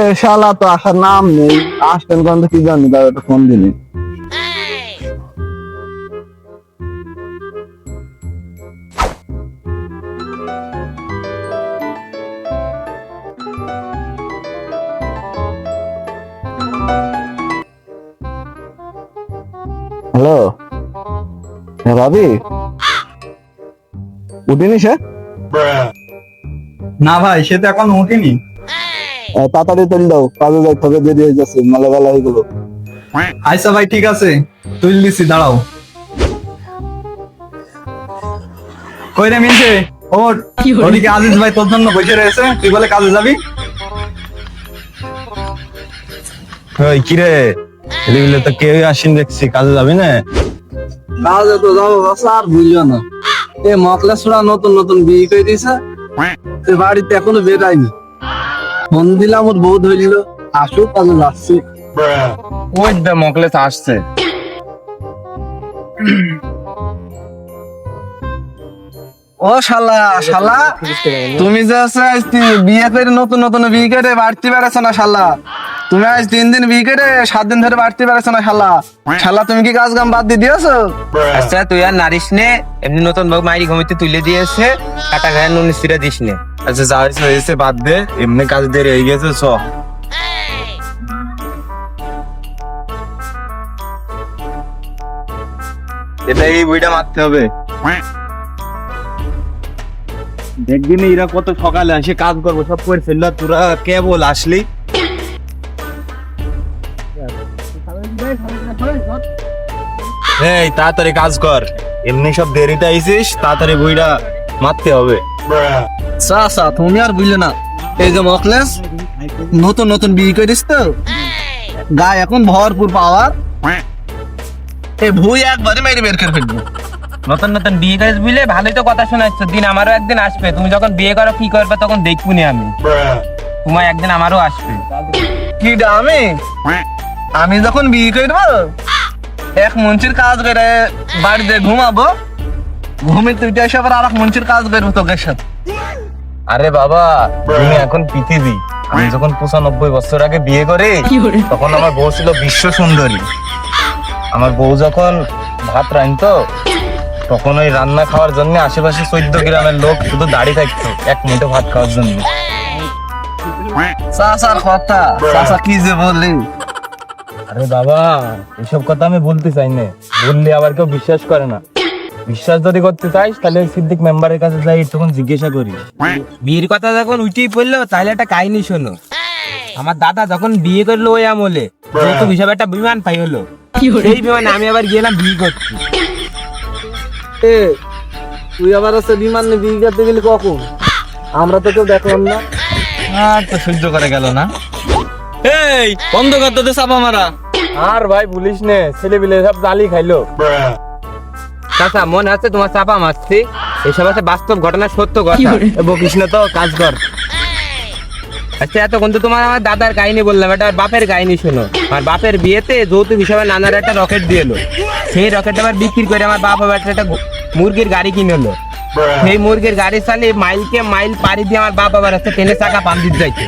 এ শালা তো আসার নাম নেই। আসবেন কোন কি জানি দাদা ফোন দিলি। হ্যালো? হ্যাঁ ভাবি? উঠিনি সে? না ভাই সে তো এখন উঠেনি। তাড়াতাড়ি তেল দাও কাজে যাইতে হবে দেরি হয়ে যাচ্ছে মেলা বেলা হয়ে গেলো। আচ্ছা ভাই ঠিক আছে তুই দিচ্ছি দাঁড়াও। কই রে মিনছে ওর ওদিকে আজিজ ভাই তোর জন্য বসে রয়েছে তুই বলে কাজে যাবি? ওই কিরে তো কেউ আসেন দেখছি কাজে যাবি না? কাজে তো যাব আর বুঝলো না। এ মকলেশ ছোড়া নতুন নতুন বিয়ে করে দিয়েছে সে বাড়িতে এখনও বেরায়নি। ফোন দিলাম ওর বউ ধরিল আসুক কাজে যাচ্ছি। ওই দা মকলেস আসছে। ও শালা শালা তুমি যে আছে বিয়ে করে নতুন নতুন বিয়ে করে বাড়তে বেড়াচ্ছ না শালা। তুমি আজ তিন দিন করে সাত দিন ধরে বাড়তে বেড়াচ্ছ না শালা। শালা তুমি কি কাজ কাম বাদ দিয়ে দিয়েছ? আচ্ছা তুই আর নারিস নে এমনি নতুন বউ মাইরি ঘুমিতে তুলে দিয়েছে কাটা গায়ে নুন সিরা দিস নে। আচ্ছা যা হয়েছে হয়েছে বাদ দে এমনি কাজ দেরি হয়ে গেছে চ। এটা এই বইটা মারতে হবে। দেখবি না এরা কত সকালে আসে কাজ করব সব করে ফেলল তোরা কেবল আসলি। এই তাড়াতাড়ি কাজ কর। এমনি সব দেরিতে আইছিস তাড়াতাড়ি বইটা মারতে হবে। চাচা তুমি আর বুঝলে না। এই যে মকলেস নতুন নতুন বিয়ে করিস তো। গায়ে এখন ভরপুর পাওয়ার এ ভুই একবারে মেরে বের করে ফেলব। নতুন নতুন বিয়ে করিস বুঝলে ভালোই তো কথা শোনাচ্ছ। দিন আমারও একদিন আসবে। তুমি যখন বিয়ে করো কি করবে তখন দেখবুনি আমি। তোমার একদিন আমারও আসবে। কি আমি আমি যখন বিয়ে করব এক মঞ্চির কাজ করে বাড়িতে ঘুমাবো ঘুমে তুই এসে আবার আর এক মঞ্চির কাজ করব তোকে সাথে। আরে বাবা তুমি এখন পৃথিবী। আমি যখন পঁচানব্বই বছর আগে বিয়ে করি তখন আমার বউ ছিল বিশ্ব সুন্দরী। আমার বউ যখন ভাত রাঁধতো তখন ওই রান্না খাওয়ার জন্য আশেপাশে চোদ্দ গ্রামের লোক শুধু দাঁড়িয়ে থাকতো এক মুঠো ভাত খাওয়ার জন্য। চাচার কথা। চাচা কি যে বললি? আরে বাবা এসব কথা আমি বলতে চাই না। বললে আবার কেউ বিশ্বাস করে না। বিশ্বাস যদি করতে চাইস তাহলে সিদ্দিক মেম্বারের কাছে যাই তখন জিজ্ঞাসা করি বিয়ের কথা যখন উঠেই পড়ল তাহলে একটা কাহিনী শোনো। আমার দাদা যখন বিয়ে করল ওই আমলে যৌতুক হিসাবে একটা বিমান পাই হলো সেই বিমানে আমি আবার গেলাম বিয়ে করতে। এ তুই আবার আছে বিমান নিয়ে বিয়ে করতে গেলি কখন? আমরা তো কেউ দেখলাম না। আর তো সহ্য করে গেল না। এই বন্ধ কর তোদের চাপা মারা। আর ভাই বলিস নে ছেলে বিলে সব জালি খাইলো। চাচা মনে আছে তোমার চাপা মারছি? এসব আছে বাস্তব ঘটনা সত্য কথা বকিস না তো কাজ কর। আচ্ছা এতক্ষণ তো তোমার আমার দাদার কাহিনী বললাম এটা বাপের কাহিনী শোনো। আমার বাপের বিয়েতে যৌতুক হিসাবে নানার একটা রকেট দিয়ে এলো। সেই রকেট আবার বিক্রি করে আমার বাপ আবার একটা মুরগির গাড়ি কিনে এলো। সেই মুরগির গাড়ি চালিয়ে মাইলকে মাইল পাড়ি দিয়ে আমার বাপ আবার একটা ট্রেনের চাকা পাম্প দিতে যাইছে।